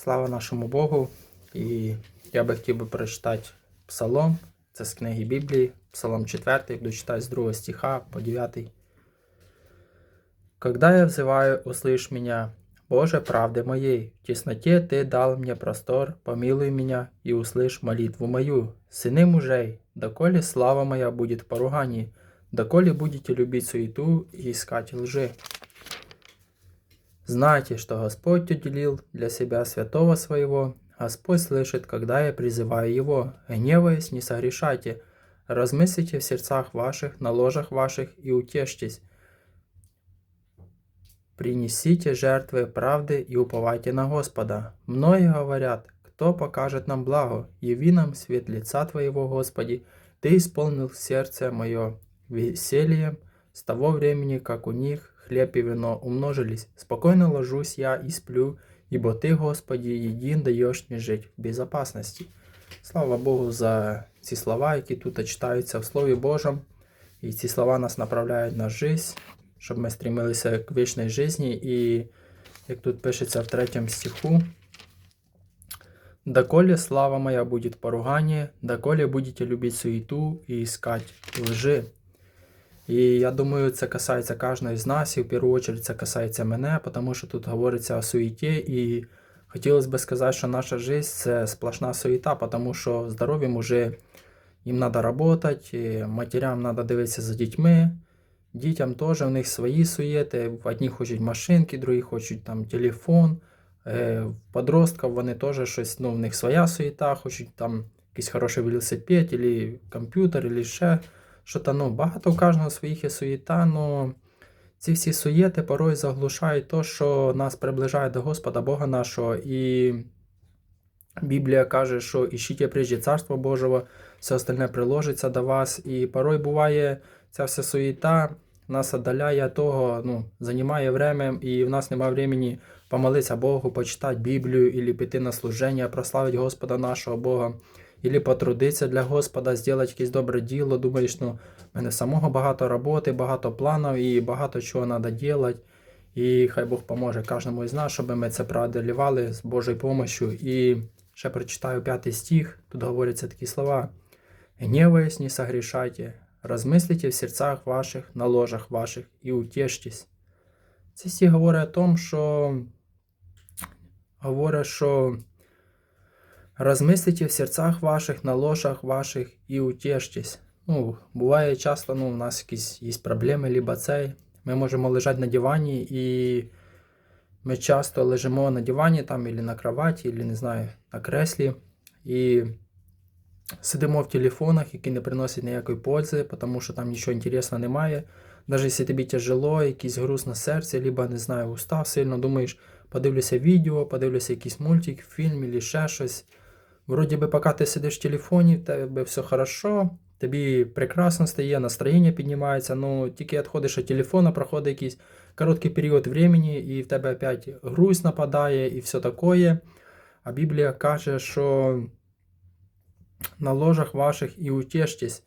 Слава нашому Богу. І я би хотів би прочитати Псалом. Це з книги Біблії, Псалом 4, буду читати з 2 стиха по 9. Когда я взываю, услышь меня, Боже правды моей, в тесноте Ты дал мне простор, помилуй меня и услышь молитву мою. Сыны мужей, доколе слава моя будет в поругании, доколе будете любить суету и искать лжи. Знайте, что Господь уделил для себя святого своего. Господь слышит, когда я призываю Его. Гневаясь, не согрешайте. Размыслите в сердцах ваших, на ложах ваших и утешьтесь. Принесите жертвы правды и уповайте на Господа. Многие говорят, кто покажет нам благо, яви нам свет лица Твоего, Господи. Ты исполнил сердце мое весельем с того времени, как у них хлеб и вино умножились. Спокойно ложусь я и сплю, ибо Ты, Господи, един даешь мне жить в безопасности. Слава Богу за ці слова, які тут читаються в Слові Божому. І ці слова нас направляють на життя, щоб ми стремилися к вічній житті. І як тут пишеться в третьому стиху, «Доколе слава моя будет в поругании, доколе будете любить суету и искать лжи». І я думаю, це касається кожного з нас, і в першу чергу це касається мене, тому що тут говориться о суеті, і хотілося б сказати, що наша життя це сплошна суета, тому що здорові мужі, їм треба працювати, матерям треба дивитися за дітьми, дітям теж у них свої суєти, одні хочуть машинки, другі хочуть там телефон, е, подростків вони теж щось, ну, в них своя суєта, хочуть там якийсь хороший велосипед, або комп'ютер, або ще що-то, ну, багато у кожного своїх є суєта, ну ці всі суєти порой заглушають то, що нас приближає до Господа Бога нашого. І Біблія каже, що іщіть прежде Царство Божого, все остальне приложиться до вас. І порой буває ця вся суєта нас віддаляє того, ну, займає время, і в нас немає времени помолитися Богу, почитати Біблію, або піти на служення, прославити Господа нашого Бога. Ілі потрудитися для Господа, зробити якесь добре діло. Думаєш, ну, в мене самого багато роботи, багато планів і багато чого треба робити. І хай Бог поможе кожному із нас, щоб ми це преодолівали з Божою допомогою. І ще прочитаю п'ятий стих, тут говоряться такі слова. Гневаясь, не согрешайте, розмислите в серцях ваших, на ложах ваших і утешьтесь. Ці стих говорять о том, що говорять, що Розмислите в серцях ваших, на ложах ваших і утешьтесь. Ну, буває часто, ну, у нас якісь є проблеми, либо цей. Ми можемо лежати на дивані, і ми часто лежимо на дивані там, або на кроваті, або, не знаю, на креслі. І сидимо в телефонах, які не приносять ніякої пользи, тому що там нічого інтересного немає. Навіть якщо тобі тяжело, якийсь груз на серці, либо, не знаю, устав сильно, думаєш, подивлюся відео, подивлюся якийсь мультик, фільм, або ще щось. Вроді би, поки ти сидиш в телефоні, в тебе все хорошо, тобі прекрасно стає, настроєння піднімається, ну тільки відходиш від телефона, проходить якийсь короткий період времени, і в тебе опять грусть нападає і все таке. А Біблія каже, що на ложах ваших і утешьтесь.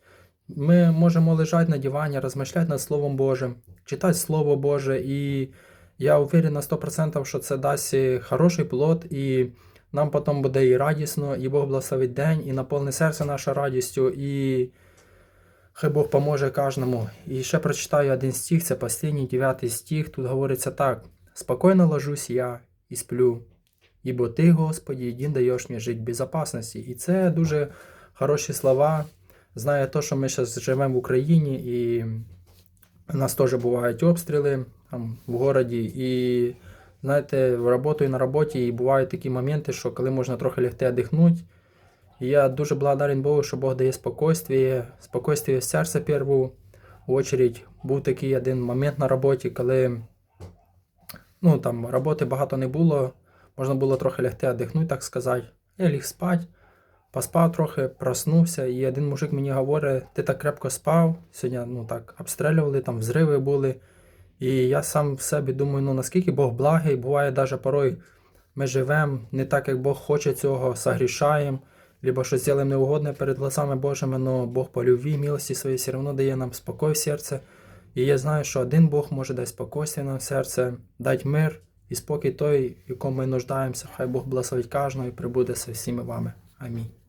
Ми можемо лежати на дивані, розмишляти над Словом Божим, читати Слово Боже, і я уверен на 100%, що це дасть хороший плод. і нам потім буде і радісно, і Бог благословить день, і наповни серце наше радістю, і хай Бог поможе кожному. І ще прочитаю один стих, це останній дев'ятий стих. Тут говориться так: спокійно ложусь я і сплю, ібо Ти, Господі, один даєш мені жити в безпечності. І це дуже хороші слова. Знає то, що ми зараз живемо в Україні, і у нас теж бувають обстріли там в городі. і знаєте, работаю на роботі і бувають такі моменти, що коли можна трохи лягти. І я дуже благодарен Богу, що Бог дає спокійствие в серце перву очередь. Був такий один момент на роботі, коли ну, там, роботи багато не було, можна було трохи лягти віддихнути, так сказати. Я ліг спати, поспав трохи, проснувся, і один мужик мені говорить, ти так крепко спав, сьогодні ну, так, обстрілювали, там взриви були. І я сам в себе думаю, ну наскільки Бог благий, буває навіть порой ми живемо не так, як Бог хоче цього, согрішаємо, либо щось зробимо неугодне перед глазами Божими, але Бог по любві, милості своїй все одно дає нам спокій в серце. І я знаю, що один Бог може дати спокійствие нам в серце, дати мир І спокій той, якому ми нуждаємося, хай Бог благословить кожного і прибуде со всіми вами. Амінь.